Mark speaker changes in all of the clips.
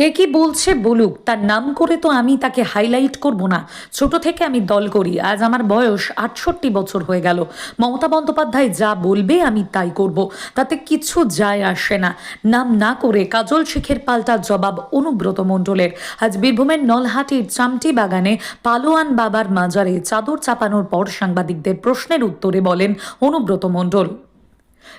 Speaker 1: কে কি বলছে বলুক, তার নাম করে তো আমি তাকে হাইলাইট করব না। ছোট থেকে আমি দল করি, আজ আমার বয়স আটষট্টি বছর হয়ে গেল। মমতা বন্দ্যোপাধ্যায় যা বলবে আমি তাই করব, তাতে কিছু যায় আসে না। নাম না করে কাজল শেখের পাল্টা জবাব অনুব্রত মণ্ডলের। আজ বীরভূমের নলহাটির চামটি বাগানে পালোয়ান বাবার মাজারে চাদর চাপানোর পর সাংবাদিকদের প্রশ্নের উত্তরে বলেন অনুব্রত মণ্ডল।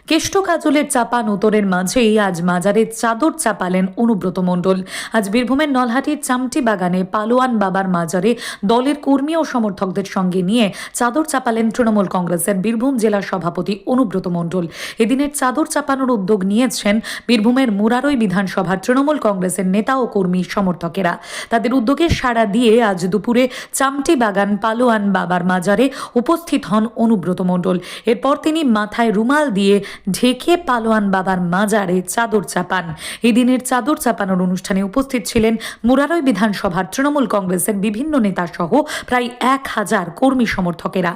Speaker 1: কেষ্ট কাজলের চাপান উত্তরের মাঝেই আজ মাজারে চাদর চাপালেন অনুব্রত মণ্ডল। আজ বীরভূমের নলহাটির চামটি বাগানে পালোয়ান বাবার মাজারে দলের কর্মী ও সমর্থকদের সঙ্গে নিয়ে চাদর চাপালেন তৃণমূল কংগ্রেসের বীরভূম জেলা সভাপতি অনুব্রত মণ্ডল। এদিনের চাদর চাপানোর উদ্যোগ নিয়েছেন বীরভূমের মুরারই বিধানসভার তৃণমূল কংগ্রেসের নেতা ও কর্মী সমর্থকেরা। তাদের উদ্যোগে সাড়া দিয়ে আজ দুপুরে চামটি বাগান পালোয়ান বাবার মাজারে উপস্থিত হন অনুব্রত মণ্ডল। এরপর তিনি মাথায় রুমাল দিয়ে ঢেকে পালোয়ান বাবার মাজারে চাদর চাপান এই দিনের চাদর চাপানোর অনুষ্ঠানে উপস্থিত ছিলেন মুরারই বিধানসভার তৃণমূল কংগ্রেসের বিভিন্ন নেতা সহ প্রায় এক হাজার কর্মী সমর্থকেরা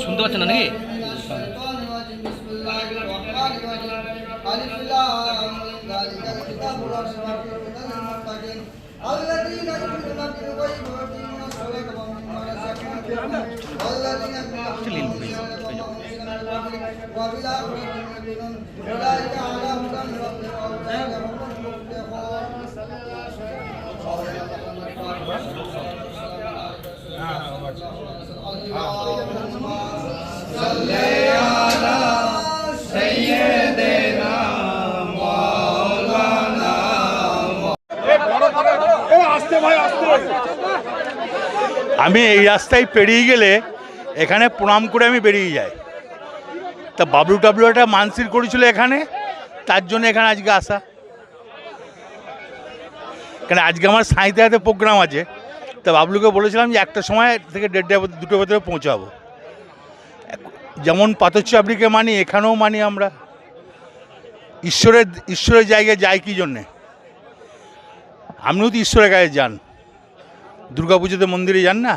Speaker 2: শুনতে পাচ্ছেন না নাকি
Speaker 3: আমি এই রাস্তায় পেরিয়ে গেলে এখানে প্রণাম করে আমি বেরিয়ে যাই। তা বাবলু টাবলু একটা মানসির করেছিল এখানে, তার জন্য এখানে আজকে আসা। কেন আজকে আমার সাঁইতে হাতে প্রোগ্রাম আছে। তা বাবলুকে বলেছিলাম যে একটা সময় থেকে দেড়টা দুটো ভেতরে পৌঁছাবো। যেমন পাথরচাবড়িকে মানি এখানেও মানি আমরা। ঈশ্বরের ঈশ্বরের জায়গায় যাই কি জন্যে? আপনিও তো ঈশ্বরের কাছে যান। দুর্গা পুজোতে মন্দিরে যান না?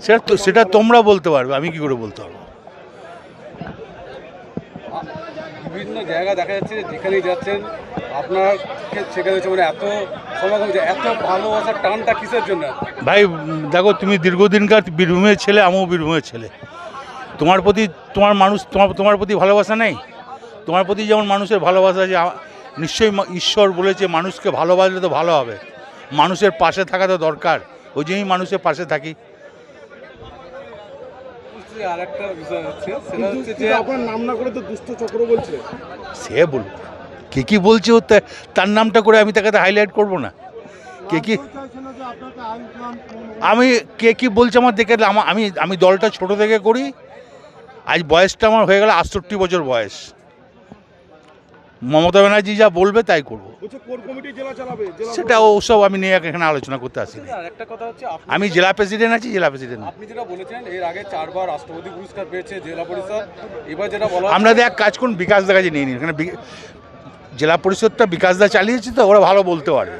Speaker 3: সেটা তো সেটা তোমরা বলতে পারবে আমি কি করে বলতে পারব?
Speaker 4: বিভিন্ন জায়গা দেখা যাচ্ছে যেখানেই যাচ্ছেন, আপনার সেখানে হচ্ছে মানে এত সমাগম যে এত ভালোবাসার টানটা কিসের জন্য?
Speaker 3: ভাই, দেখো, তুমি দীর্ঘদিনকার বীরভূমের ছেলে, আমিও বীরভূমের ছেলে। তোমার প্রতি তোমার মানুষ, তোমার তোমার প্রতি ভালোবাসা নেই? তোমার প্রতি যেমন মানুষের ভালোবাসা যে নিশ্চয়ই ঈশ্বর বলেছে, মানুষকে ভালোবাসলে তো ভালো হবে। মানুষের পাশে থাকা তো দরকার। ওই জন্যই মানুষের পাশে থাকি।
Speaker 4: আর একটা বিষয় হচ্ছে সেটা হচ্ছে যে আপনার নাম না করে তো দুষ্ট চক্র বলছে
Speaker 3: সে বলুক। কে কি বলছে তার নামটা করে আমি তাকে হাইলাইট করব না। কে কি আমি কে কি বলছে আমার দেখে আমি আমি দলটা ছোট থেকে করি। আজ বয়সটা আমার হয়ে গেল আটষট্টি বছর বয়স। মমতা ব্যানার্জি যা বলবে তাই করব।
Speaker 4: বলছে কোর কমিটি জেলা চালাবে? জেলা
Speaker 3: সেটা ওসব আমি নিয়ে এখানে আলোচনা করতে আসিনি।
Speaker 4: আর একটা কথা হচ্ছে আপনি
Speaker 3: আমি জেলা প্রেসিডেন্ট আছি জেলা প্রেসিডেন্ট।
Speaker 4: আপনি যেটা বলেছেন এর আগে চারবার রাষ্ট্রপতি পুরস্কার পেয়েছে জেলা পরিষদ। এবার যেটা বলা
Speaker 3: এক কাজ করুন বিকাশ দা কাছে নিয়ে নিন। এখানে জেলা পরিষদটা বিকাশ দা চালিয়েছে তো ওরা ভালো বলতে পারবে।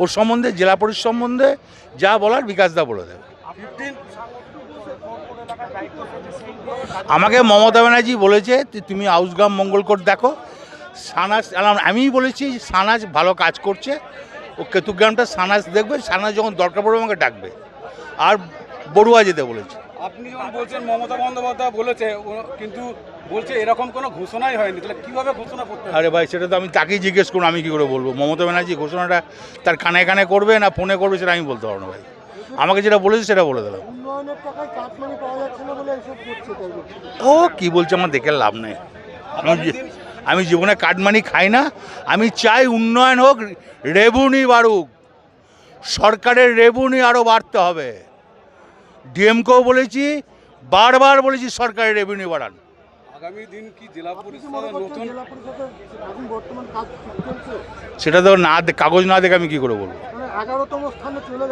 Speaker 3: ওর সম্বন্ধে জেলা পরিষদ সম্বন্ধে যা বলার বিকাশ দা বলে দেবে। আমাকে মমতা ব্যানার্জি বলেছে যে তুমি আউসগ্রাম মঙ্গলকোট দেখো সানাস আলাম- আমিই বলেছি সানাজ ভালো কাজ করছে। ও কেতুগ্রামটা সানাজ দেখবে সানাজ যখন দরকার পড়বে আমাকে ডাকবে। আর বড়ুয়া যেতে বলেছে।
Speaker 4: আপনি যখন বলছেন মমতা বন্দ্যোপাধ্যায় বলেছে ও- কিন্তু বলছে এরকম কোনো ঘোষণাই হয়নি। তাহলে কীভাবে ঘোষণা করতে
Speaker 3: আরে ভাই সেটা তো আমি তাকেই জিজ্ঞেস করুন আমি কী করে বলব? মমতা ব্যানার্জি ঘোষণাটা তার কানে কানে করবে না ফোনে করবে সেটা আমি বলতে পারব না ভাই। আমাকে যেটা বলেছে সেটা বলে দিলাম। ও কি বলছে আমার দেখে লাভ নেই। আমি জীবনে কাটমানি খাই না আমি চাই উন্নয়ন হোক রেবুনি বাড়ুক। সরকারের রেবুনি আরও বাড়তে হবে। ডিএমকেও বলেছি বারবার বলেছি সরকারের রেভিনিউ বাড়ান।
Speaker 4: আগামী দিন কি জেলা নতুন
Speaker 3: সেটা তো না কাগজ না দেখে আমি কী করে বলব?
Speaker 2: মানে এগারোতম স্থানে চলে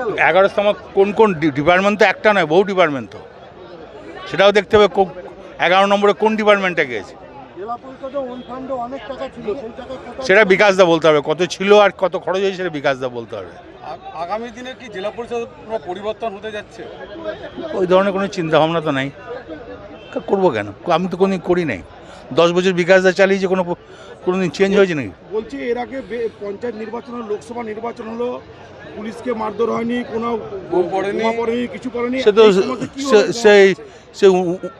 Speaker 3: কোন কোন ডিপার্টমেন্ট তো একটা নয় বহু ডিপার্টমেন্ট তো। সেটাও দেখতে হবে কো- এগারো নম্বরে কোন ডিপার্টমেন্টে গেছে
Speaker 2: জেলা পরিষদে ওন ফান্ডে অনেক টাকা ছিল সেই টাকা কোথায়
Speaker 3: সেটা বিকাশ দা বলতে হবে কত ছিল আর কত খরচ হয়েছে সেটা বিকাশ দা বলতে হবে।
Speaker 4: আগামী দিনে কি জেলা পরিষদ পুরো পরিবর্তন হতে যাচ্ছে?
Speaker 3: ওই ধরনের কোনো চিন্তা ভাবনা তো নাই। করব কেন? আমি তো কোনোদিন করি নাই। দশ বছর বিকাশ দা চালিয়েছে কোনো কোনো দিন চেঞ্জ হয়েছে নাকি?
Speaker 2: বলছি এর আগে বে- পঞ্চায়েত নির্বাচন হলো, লোকসভা নির্বাচন হলো পুলিশকে মারধর হয়নি কোনো
Speaker 4: পড়েনি।
Speaker 2: কিছু করেনি।
Speaker 3: সে তো সেই সে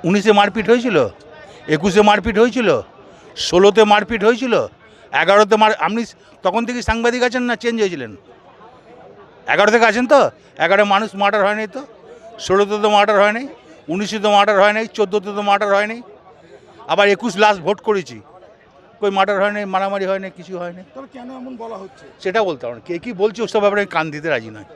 Speaker 3: উনিশে মারপিট হয়েছিল? একুশে মারপিট হয়েছিল ষোলোতে মারপিট হয়েছিল এগারোতে মার আপনি তখন থেকে সাংবাদিক আছেন না চেঞ্জ হয়েছিলেন? এগারো থেকে আছেন তো? এগারো মানুষ মার্ডার হয়নি তো? ষোলোতে তো মার্ডার হয়নি উনিশে তো মার্ডার হয়নি চোদ্দোতে তো মার্ডার হয়নি আবার একুশ লাস্ট ভোট করেছি। কই মার্ডার হয়নি মারামারি হয়নি কিছু হয়নি।
Speaker 2: তাহলে কেন এমন বলা হচ্ছে?
Speaker 3: সেটা বলতে পারব না। কে কী বলছে ওসব ব্যাপারে আমি কান দিতে রাজি নয়